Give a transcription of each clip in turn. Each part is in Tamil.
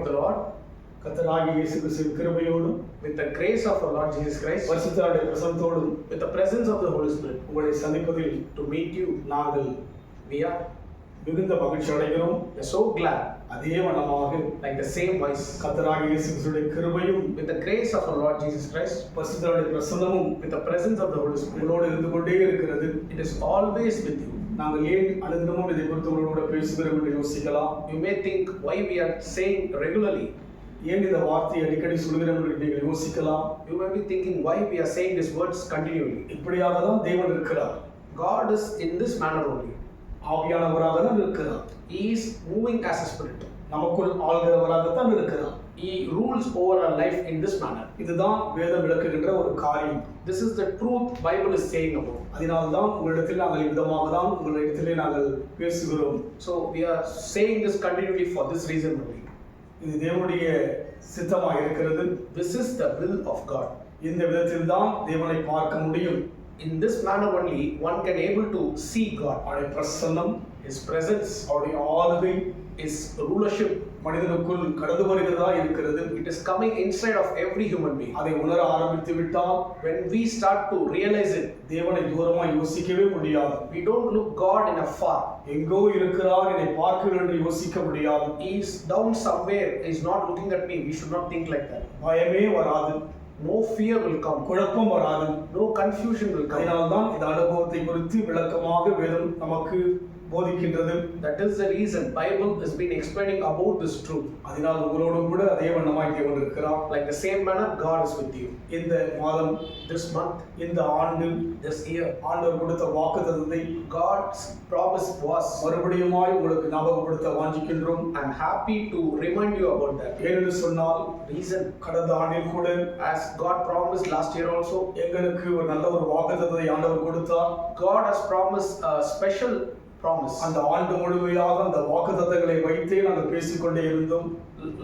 ஆஃப் த லார்ட் கத்தராகி இயேசு கிறிஸ்துவின் கிருபையோடும் with the grace of our Lord Jesus Christ பரிசுத்தருடைய பிரசனத்தோடும் with the presence of the Holy Spirit உங்களை சந்திப்பதில் டு மீட் யூ நாங்கள் வி மிகுந்த மகிழ்ச்சி அடைகிறோம் சோ கிளாட் அதே வண்ணமாக லைக் த சேம் வாய்ஸ் கத்தராக இயேசுடைய கிருபையும் with the grace of Lord Jesus Christ பரிசுத்தருடைய பிரசனமும் with the presence of the Holy Spirit உங்களோடு இருந்து கொண்டே இருக்கிறது it is always with you நாங்கள் ஏன் அனுதினமும் இதை குறித்து உங்களோட பேசுகிறோம் என்று யோசிக்கலாம் You may think why we are saying regularly. ஏன் இந்த வார்த்தையை அடிக்கடி சொல்கிறோம் என்று நீங்கள் யோசிக்கலாம் You may be thinking why we are saying these words continually. இப்படியாக தான் தேவன் இருக்கிறார் God is in this manner only. ஆவியானவராக தான் இருக்கிறார் moving as a spirit. நமக்குள் ஆள்கிறவராகத்தான் இருக்கிறார் He rules over our life in this manner. இதுதான் வேதம் விளக்குகின்ற ஒரு காரியம் This is the truth Bible is saying about. அதனால்தான் உங்களிடத்தில் நாங்கள் விதமாக தான் உங்களிடத்திலே நாங்கள் பேசுகிறோம் So we are saying this continually for this reason only. இது தேவனுடைய சித்தமாக இருக்கிறது This is the will of God. இந்த விதத்தில் தான் தேவனை பார்க்க முடியும் In this manner only one can able to see God. அவருடைய பிரசன்னம் His presence, அவருடைய ஆளுகை இஸ் ரூலர்ஷிப் மனிதனுக்குள் கடந்து வருகிறதா இருக்கிறது it is coming inside of every human being அதை உணர ஆரம்பித்து விட்டால் when we start to realise it தேவனை தூரமா யோசிக்கவே முடியாது we don't look God in a far எங்கோ இருக்கிறார் என்னை பார்க்கிறார் என்று யோசிக்க முடியாது is down somewhere is not looking at me we should not think like that பயமே வராது நோ ஃபியர் வில் கம் குழப்பம் வராது நோ கன்ஃபியூஷன் வில் கம் அதனால்தான் இந்த அனுபவத்தை குறித்து விளக்கமாக வேதம் நமக்கு போதிக்கின்றது that is the reason Bible is been explaining about this truth அதனால் உங்களோடும் கூட அதே வண்ணமாக வண்ணமாக்கி கொண்டிருக்கிறார் like the same manner God is with you இந்த மாதம் திஸ் மந்த் இந்த ஆண்டு திஸ் இயர் ஆண்டவர் கொடுத்த வாக்கு தந்ததை காட்ஸ் ப்ராமிஸ் வாஸ் மறுபடியுமாய் உங்களுக்கு ஞாபகப்படுத்த வாஞ்சிக்கின்றோம் I am happy to remind you about that ஏனென்று சொன்னால் ரீசன் கடந்த ஆண்டில் கூட as God promise last year also எங்களுக்கு ஒரு நல்ல ஒரு வாக்கு தந்ததை ஆண்டவர் கொடுத்தார் God has promise special promise. அந்த ஆண்டு முழுமையாக அந்த வாக்குத்தத்தங்களை வைத்தே நாங்கள் பேசிக்கொண்டே இருந்தோம்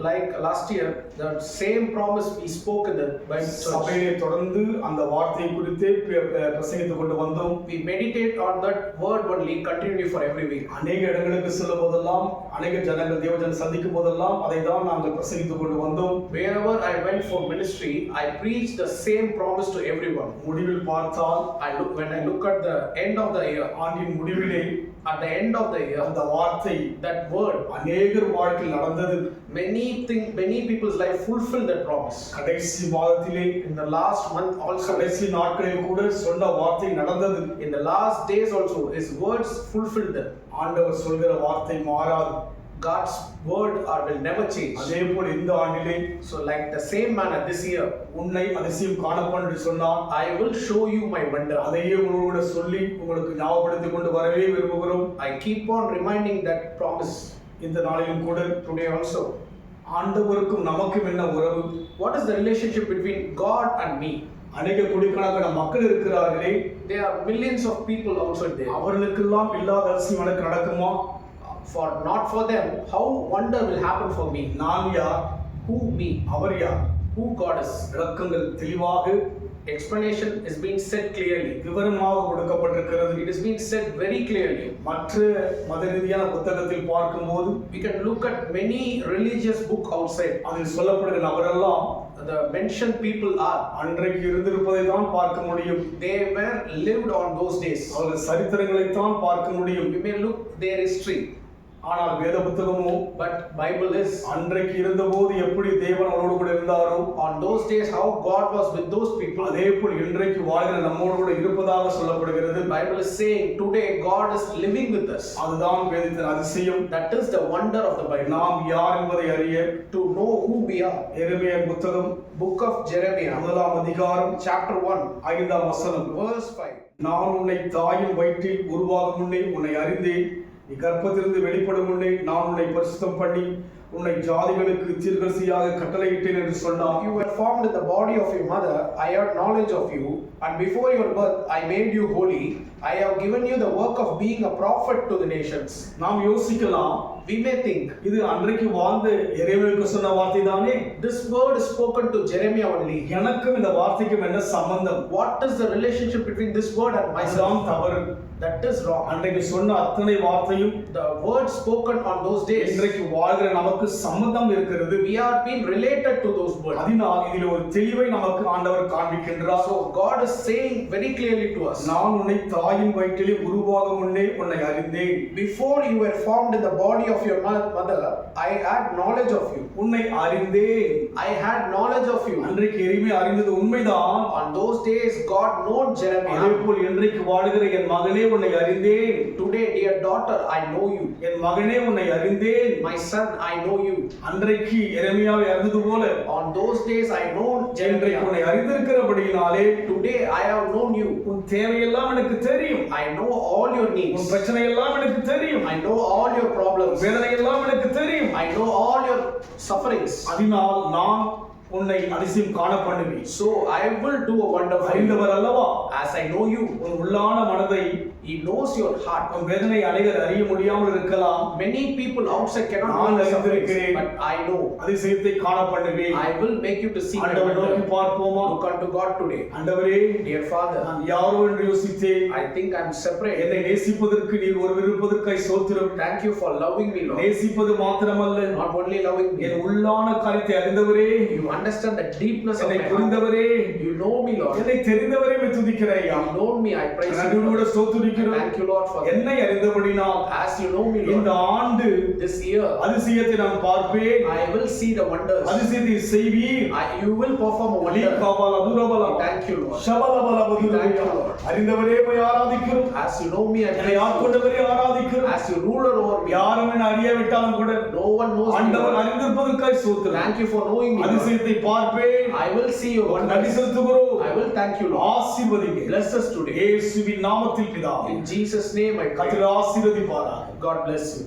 Like last year, the same promise we spoke in the Bible church. சபையிலே தொடர்ந்து அந்த வார்த்தையை குறித்தே பே- பே- பிரசங்கித்துக் கொண்டு வந்தோம் We meditate on that word only continually for every week. அநேக இடங்களுக்கு செல்லும் போதெல்லாம் அநேக ஜனங்கள் தேவஜன் சந்திக்கும் போதெல்லாம் அதை தான் நாங்கள் பிரசங்கித்துக் கொண்டு வந்தோம் Wherever I went for ministry, I preached the same promise to everyone. முடிவில் பார்த்தால் I look when I look at the end of the year, ஆண்டின் முடிவிலே at the end of the year, அந்த வார்த்தை that word, அநேகர் வாழ்க்கையில் நடந்தது many thing, many people's life fulfilled that promise. கடைசி மாதத்திலே In the last month also, கடைசி நாட்களில் கூட சொன்ன வார்த்தை நடந்தது in the last days also, His words fulfilled them. ஆண்டவர் சொல்கிற வார்த்தை மாறாது God's word are, will never change. அதே போல் இந்த ஆண்டிலே So, like the same manner this year, உன்னை அதிசயம் என்று சொன்னார் I will show you my wonder. அதையே உங்களோட சொல்லி உங்களுக்கு ஞாபகப்படுத்திக் கொண்டு வரவே விரும்புகிறோம் I keep on reminding that promise இந்த நாளிலும் கூட today also. ஆண்டவருக்கும் நமக்கும் என்ன உறவு What is the relationship between God and me? அநேக கோடிக்கணக்கான மக்கள் இருக்கிறார்களே There are millions of people outside there. அவர்களுக்கெல்லாம் இல்லாத அதிசயம் நடக்குமா For not for them, how wonder will happen for me? நான் யார் Who me? அவர் யார் Who God is? விளக்கங்கள் தெளிவாக Explanation is being said clearly. விவரமாக கொடுக்கப்பட்டிருக்கிறது It is being said very clearly. மற்ற மத ரீதியான புத்தகத்தில் பார்க்கும்போது We can look at many religious book outside. அதில் சொல்லப்படுகிற நபரெல்லாம் The mentioned people are அன்றைக்கு இருந்திருப்பதை தான் பார்க்க முடியும் they were lived on those days. அவர்கள் சரித்திரங்களைத்தான் பார்க்க முடியும் We may look their history, ஆனால் வேத புத்தகமோ but Bible is அன்றைக்கு இருந்தபோது எப்படி தேவன் அவரோடு கூட இருந்தாரோ on those days how God was with those people. அதே போல் இன்றைக்கு வாழ்கிற நம்மோடு கூட இருப்பதாக சொல்லப்படுகிறது Bible is saying today God is living with us. அதுதான் வேதத்தின் அதிசயம் That is the wonder of the Bible. நாம் யார் என்பதை அறிய To know who we are. எருமைய புத்தகம் Book of Jeremiah, முதலாம் அதிகாரம் chapter 1, ஐந்தாம் வசனம் verse 5. நான் உன்னை தாயின் வயிற்றில் உருவாகும் முன்னே உன்னை அறிந்தேன் நீ கற்பத்திலிருந்து வெளிப்படும் முன்னே நான் உன்னை பரிசுத்தம் பண்ணி உன்னை ஜாதிகளுக்கு தீர்க்கதரிசியாக கட்டளையிட்டேன் என்று You were formed in the body of your mother, I had knowledge of you, and before your birth I made you holy. I have given you the work of being a prophet to the nations. நாம் யோசிக்கலாம் We may think, இது அன்றைக்கு வாழ்ந்த இறைவனுக்கு சொன்ன வார்த்தை தானே this word is spoken to Jeremiah only. எனக்கும் இந்த வார்த்தைக்கும் என்ன சம்பந்தம் What is the relationship between this word and myself? அதுதான் தவறு That is wrong. அன்றைக்கு சொன்ன அத்தனை வார்த்தையும் The word spoken on those days இன்றைக்கு வாழ்கிற நமக்கு நமக்கு சம்பந்தம் இருக்கிறது We are being related to those words. அதனால் இதில் ஒரு தெளிவை நமக்கு ஆண்டவர் காண்பிக்கின்றார் So God is saying very clearly to us, நான் உன்னை தாயின் வயிற்றிலே உருவாக முன்னே உன்னை அறிந்தேன் before you were formed in the body of your mo- mother, I had knowledge of you. உன்னை அறிந்தேன் I had knowledge of you. அன்றைக்கு எளிமை அறிந்தது உண்மைதான் On those days, God known Jeremiah. போல் இன்றைக்கு வாழுகிற என் மகனே உன்னை அறிந்தேன் Today, dear daughter, I know you. என் மகனே உன்னை அறிந்தேன் My son, I know you. அன்றைக்கு எரமியாவை அறிந்தது போல On those days, I know இன்றைக்கு. உன்னை அறிந்திருக்கிறபடியினாலே Today, I have known you. உன் தேவையெல்லாம் எனக்கு தெரியும் I know all your உன் needs. பிரச்சனை எல்லாம் எனக்கு தெரியும் I know all your problems. வேதனை எல்லாம் எனக்கு தெரியும் I know all your sufferings. அதனால் நான் உன்னை அதிசயம் காண பண்ணுவேன் So I will do a wonder for you. அறிந்தவர் அல்லவா As I know you, உன் உள்ளான மனதை He knows your heart. உன் வேதனை அனைவர் அறிய முடியாமல் இருக்கலாம் Many people outside cannot நான் know your sufferings, அறிந்திருக்கிறேன். but I know. அதிசயத்தை காண பண்ணுவேன் I will make you to see my ஆண்டவர் நோக்கி. பார்ப்போமா Look unto God today. ஆண்டவரே Dear Father, நான் யாரோ என்று யோசித்தேன் I think I'm separate. என்னை நேசிப்பதற்கு நீர் ஒருவர் இருப்பதற்காய் சோத்திரம் Thank you for loving me, Lord. நேசிப்பது மாத்திரமல்ல Not only loving me, என் உள்ளான காரியத்தை அறிந்தவரே you understand the deepness of என்னை my heart. புரிந்தவரே You know me, Lord. என்னை தெரிந்தவரே துதிக்கிறேன் You know me, I praise you. நன்றியோடு Lord. என்னை அறிந்தபடினால் As you know me, இந்த ஆண்டு this year, அதிசயத்தை நான் பார்ப்பேன் I will see the wonders. அதிசயத்தை செய்வீர் you will perform a wonder. லீகாபால அதுரபல Thank you, Lord. ஷபலபல Thank you, பதுரபல Lord. அறிந்தவரே போய் ஆராதிக்கிறோம் As you know me, என்னை. ஆட்கொண்டவரே ஆராதிக்கிறோம் As you ruler over me, யாரும் என்னை அறியாவிட்டாலும் கூட no one knows. ஆண்டவர். அறிந்திருப்பதற்காய் சோத்திரம் Thank you for knowing me. Lord. அதிசயத்தை பார்ப்பேன் I will see your wonders. செலுத்துகிறோம் I will thank you, Lord. ஆசீர்வதிங்க Bless us today. இயேசுவின் நாமத்தில் பிதாவே In Jesus' name, I pray. கத்திர ஆசீர்வதிப்பாராக God bless you.